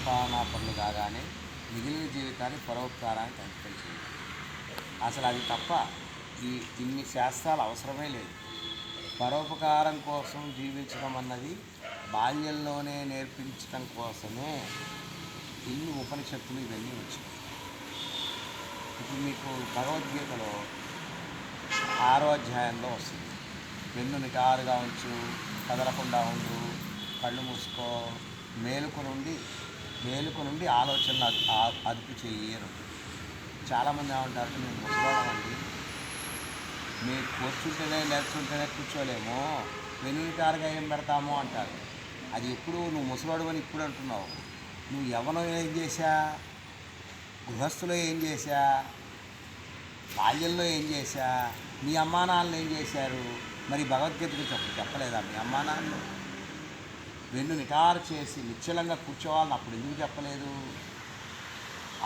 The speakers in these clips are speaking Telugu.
సంపాదనా పనులు కాగానే మిగిలిన జీవితాన్ని పరోపకారానికి అంకితం చేయాలి అసలు అది తప్ప ఈ ఇన్ని శాస్త్రాలు అవసరమే లేదు. పరోపకారం కోసం జీవించడం అన్నది బాల్యంలోనే నేర్పించడం కోసమే ఇన్ని ఉపనిషత్తులు ఇవన్నీ వచ్చాయి ఇప్పుడు మీకు భగవద్గీతలో ఆరో అధ్యాయంలో వస్తుంది. వెన్ను నిటారుగా ఉంచు కదలకుండా ఉండు కళ్ళు మూసుకో మేలుకు నుండి మేలుకు నుండి ఆలోచనలు అదుపు చేయరు. చాలామంది ఏమంటారు మేము ముసలోడమండి మీరు కూర్చుంటేనే లేచుంటేనే కూర్చోలేము. వెనుకారుగా ఏం పెడతాము? అంటారు. అది ఎప్పుడు నువ్వు ముసలోడమని ఇప్పుడు అంటున్నావు. నువ్వు యవనం ఏం చేశా? గృహస్థులో ఏం చేశా? బాల్యంలో ఏం చేశా? మీ అమ్మా నాన్నలు ఏం చేశారు? మరి భగవద్గీతకు చెప్పు చెప్పలేదా మీ అమ్మా నాన్నలు వెన్ను నిటారు చేసి నిశ్చలంగా కూర్చోవాలని అప్పుడు ఎందుకు చెప్పలేదు?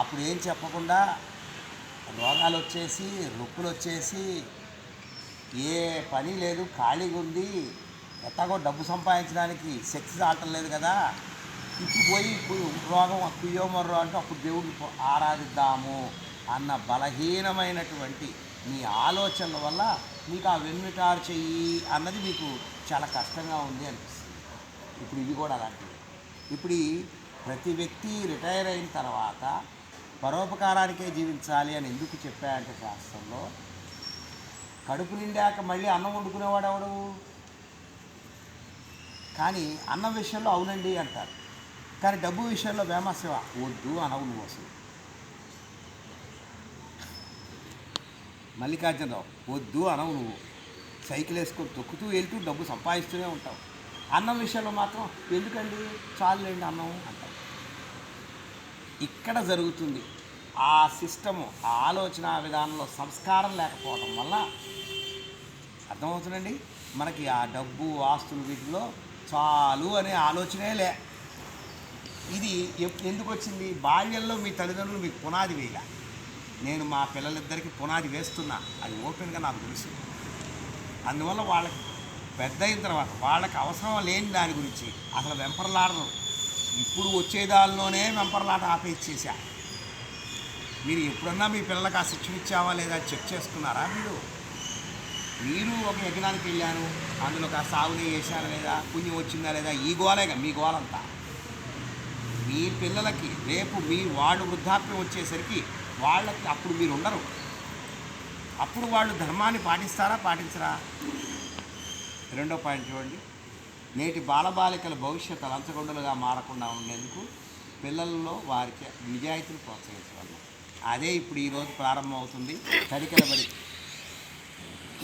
అప్పుడు ఏం చెప్పకుండా రోగాలు వచ్చేసి రొప్పులు వచ్చేసి ఏ పని లేదు ఖాళీగా ఉంది. ఎట్టాగో డబ్బు సంపాదించడానికి శక్తి ఆడటం లేదు కదా. ఇప్పుడు పోయి ఇప్పుడు రోగం కుయ్యో మర్రో అంటే అప్పుడు దేవుడిని ఆరాధిద్దాము అన్న బలహీనమైనటువంటి మీ ఆలోచనల వల్ల మీకు ఆ వెన్నుటారు చెయ్యి అన్నది మీకు చాలా కష్టంగా ఉంది అనిపిస్తుంది. ఇప్పుడు ఇది కూడా అలాంటిది. ఇప్పుడు ప్రతి వ్యక్తి రిటైర్ అయిన తర్వాత పరోపకారానికే జీవించాలి అని ఎందుకు చెప్పాయంటే శాస్త్రంలో కడుపు నిండాక మళ్ళీ అన్నం వండుకునేవాడు ఎవడు? కానీ అన్నం విషయంలో అవునండి అంటారు. కానీ డబ్బు విషయంలో వేమశివ వద్దు అనవు నువ్వు అసలు. మల్లికార్జునరావు వద్దు అనవు నువ్వు. సైకిల్ వేసుకొని తొక్కుతూ వెళ్తూ డబ్బు సంపాదిస్తూనే ఉంటావు. అన్నం విషయంలో మాత్రం ఎందుకండి చాలులేండి అన్నం అంటారు. ఇక్కడ జరుగుతుంది ఆ సిస్టము ఆ ఆలోచన విధానంలో సంస్కారం లేకపోవడం వల్ల అర్థమవుతుందండి? మనకి ఆ డబ్బు ఆస్తులు వీటిలో చాలు అనే ఆలోచనే లే. ఇది ఎందుకు వచ్చింది? బాల్యంలో మీ తల్లిదండ్రులు మీకు పునాది వేయలే? నేను మా పిల్లలిద్దరికి పునాది వేస్తున్నా. అది ఓపెన్గా నాకు తెలుసు. అందువల్ల వాళ్ళకి పెద్ద అయిన తర్వాత వాళ్ళకి అవసరం లేని దాని గురించి. అసలు వెంపర్లాడరు. ఇప్పుడు వచ్చే దానిలోనే వెంపర్లాట ఆపేసేసా మీరు ఎప్పుడన్నా మీ పిల్లలకు ఆ శిక్షణ ఇచ్చావా లేదా చెక్ చేసుకున్నారా మీరు? మీరు ఒక యజ్ఞానికి వెళ్ళాను. అందులో ఒక సాగుని వేసాను లేదా? పుణ్యం వచ్చిందా లేదా? ఈ గోలేగా మీ గోలంతా. మీ పిల్లలకి రేపు మీ వాడు వృద్ధాప్యం వచ్చేసరికి వాళ్ళకి అప్పుడు మీరు ఉండరు. అప్పుడు వాళ్ళు ధర్మాన్ని పాటిస్తారా పాటించరా? రెండో పాయింట్ చూడండి. నేటి బాలబాలికల భవిష్యత్తు లంచగొండలుగా మారకుండా ఉండేందుకు పిల్లల్లో వారికి నిజాయితీని ప్రోత్సహించగలం అదే ఇప్పుడు ఈరోజు ప్రారంభమవుతుంది. తడికల బడి.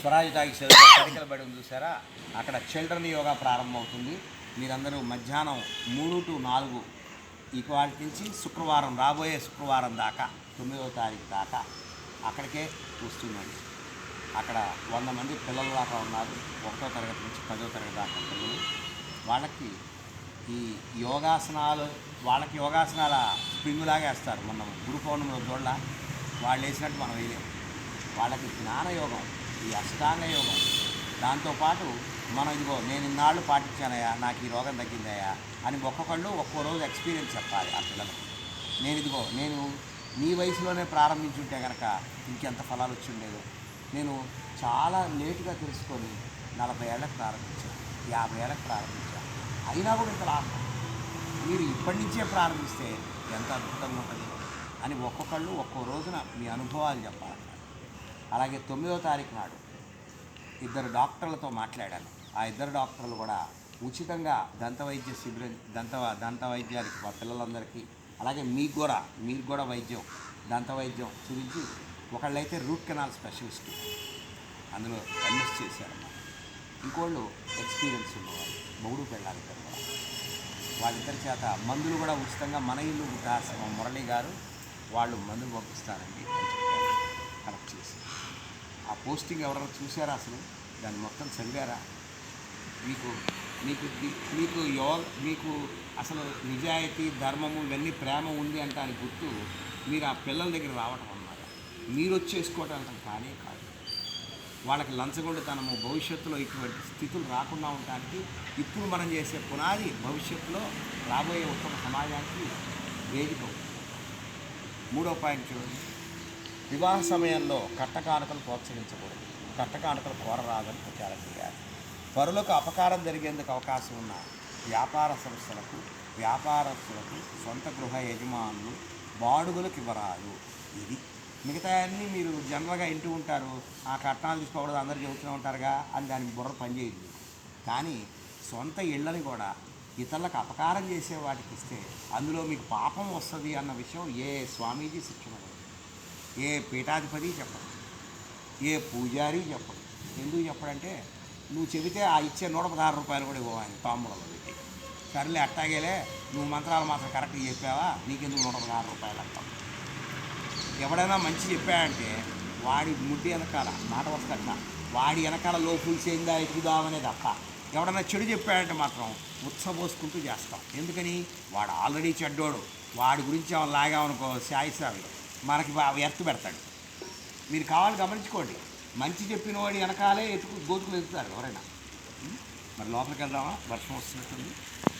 స్వరాజ్ టాకీస్ తడికల బడి ఉంది చూసారా? అక్కడ చిల్డ్రన్ యోగా ప్రారంభమవుతుంది. మీరందరూ మధ్యాహ్నం మూడు టు నాలుగు ఇవాటి నుంచి శుక్రవారం రాబోయే శుక్రవారం దాకా తొమ్మిదవ తారీఖు దాకా అక్కడికే వస్తుందండి అక్కడ వంద మంది పిల్లల దాకా ఉన్నారు. ఒకటో తరగతి నుంచి పదో తరగతి దాకా పిల్లలు. వాళ్ళకి ఈ యోగాసనాలు వాళ్ళకి యోగాసనాల స్ప్రింగులాగా వేస్తారు. మనం గురు పౌర్ణమిలో చూడాల వాళ్ళు వేసినట్టు మనం వేయలేము వాళ్ళకి జ్ఞాన యోగం ఈ అష్టాంగ యోగం. దాంతోపాటు మనం ఇదిగో నేను ఇన్నాళ్ళు పాటించానయ్యా నాకు ఈ రోగం తగ్గిందయ్యా అని ఒక్కొక్కళ్ళు ఒక్కో రోజు ఎక్స్పీరియన్స్ చెప్పాలి ఆ పిల్లలకు. నేను ఇదిగో నేను నీ వయసులోనే ప్రారంభించుంటే కనుక ఇంకెంత ఫలాలు వచ్చి ఉండేదో. నేను చాలా లేటుగా తెలుసుకొని నలభై ఏళ్ళకి ప్రారంభించాను యాభై ఏళ్ళకి ప్రారంభించాను. అయినా కూడా ఇంత లాభం. మీరు ఇప్పటి నుంచే ప్రారంభిస్తే ఎంత అద్భుతంగా ఉంటుంది అని ఒక్కొక్కళ్ళు ఒక్కో రోజున మీ అనుభవాలు చెప్పాలి. అలాగే తొమ్మిదో తారీఖు నాడు ఇద్దరు డాక్టర్లతో మాట్లాడాను. ఆ ఇద్దరు డాక్టర్లు కూడా ఉచితంగా దంతవైద్య శిబిరం దంత దంత వైద్యానికి మా పిల్లలందరికీ అలాగే మీకు కూడా మీకు కూడా వైద్యం దంత వైద్యం చూపించి ఒకళ్ళైతే రూట్ కెనాల్ స్పెషలిస్ట్. అందులో ఎంఎస్ చేశారన్నమాట ఇంకోళ్ళు ఎక్స్పీరియన్స్ ఉన్నవాళ్ళు మొగుడు పెళ్ళాలి కదా వాళ్ళిద్దరి చేత మందులు కూడా ఉచితంగా మన ఇల్లు వృద్ధాశ్రమం మురళి గారు వాళ్ళు మందులు పంపిస్తారండి అని చెప్పారు. కలెక్ట్ చేసి ఆ పోస్టింగ్ ఎవరైనా చూసారా అసలు? దాన్ని మొత్తం చదివారా? మీకు మీకు మీకు యో మీకు అసలు నిజాయితీ ధర్మము ఇవన్నీ ప్రేమ ఉంది అంటానికి గుర్తు మీరు ఆ పిల్లల దగ్గర రావటం మీరు వచ్చేసుకోవటం కానే కాదు. వాళ్ళకి లంచగొండతనము భవిష్యత్తులో ఇటువంటి స్థితులు రాకుండా ఉండటానికి ఇప్పుడు మనం చేసే పునాది భవిష్యత్తులో రాబోయే ఉత్తమ సమాజానికి వేదిక మూడో పాయింట్ చూడండి. వివాహ సమయంలో కట్టకానుకలు ప్రోత్సహించకూడదు. కట్టకానుకలు కోరరాదని ప్రచారం చేయాలి. పరులకు అపకారం జరిగేందుకు అవకాశం ఉన్న వ్యాపార సంస్థలకు వ్యాపారస్తులకు సొంత గృహ యజమానులు బాడుగులకు ఇవ్వరాదు. ఇది మిగతా అన్నీ మీరు జనరల్గా ఇంటూ ఉంటారు. ఆ కట్నాలు తీసుకోకూడదు అందరూ చెబుతూనే ఉంటారుగా అని దానికి బుర్ర పనిచేయదు. కానీ సొంత ఇళ్ళని కూడా ఇతరులకు అపకారం చేసే వాటికి ఇస్తే అందులో మీకు పాపం వస్తుంది అన్న విషయం ఏ స్వామీజీ శిక్షణ ఏ పీఠాధిపతి చెప్పడు. ఏ పూజారి చెప్పడు. ఎందుకు చెప్పడంటే నువ్వు చెబితే ఆ ఇచ్చే నూట పదహారు రూపాయలు కూడా ఇవ్వవు ఆయన తాంబూలంలో పెట్టి. సర్లే అట్టాగేలే నువ్వు మంత్రాలు మాత్రం కరెక్ట్గా చెప్పావా? నీకెందుకు నూట పదహారు రూపాయలు అంటావు? ఎవడైనా మంచి చెప్పాడంటే వాడి ముడ్డి వెనకాల మాట వస్తట వాడి వెనకాల లోపులు చేయిందా ఎదుగుదామనే తప్ప. ఎవడన్నా చెడు చెప్పాడంటే మాత్రం ఉత్సపోసుకుంటూ చేస్తాం. ఎందుకని? వాడు ఆల్రెడీ చెడ్డోడు. వాడి గురించి అవన్నీ లాగామనుకో సాయిసావి మనకి బా ఎత్తు పెడతాడు. మీరు కావాలి గమనించుకోండి. మంచి చెప్పిన వాడి వెనకాలే ఎతుకు గోతుకులు ఎత్తుతారు ఎవరైనా. మరి లోపలికి వెళ్దామా? వర్షం వస్తున్నట్టుంది.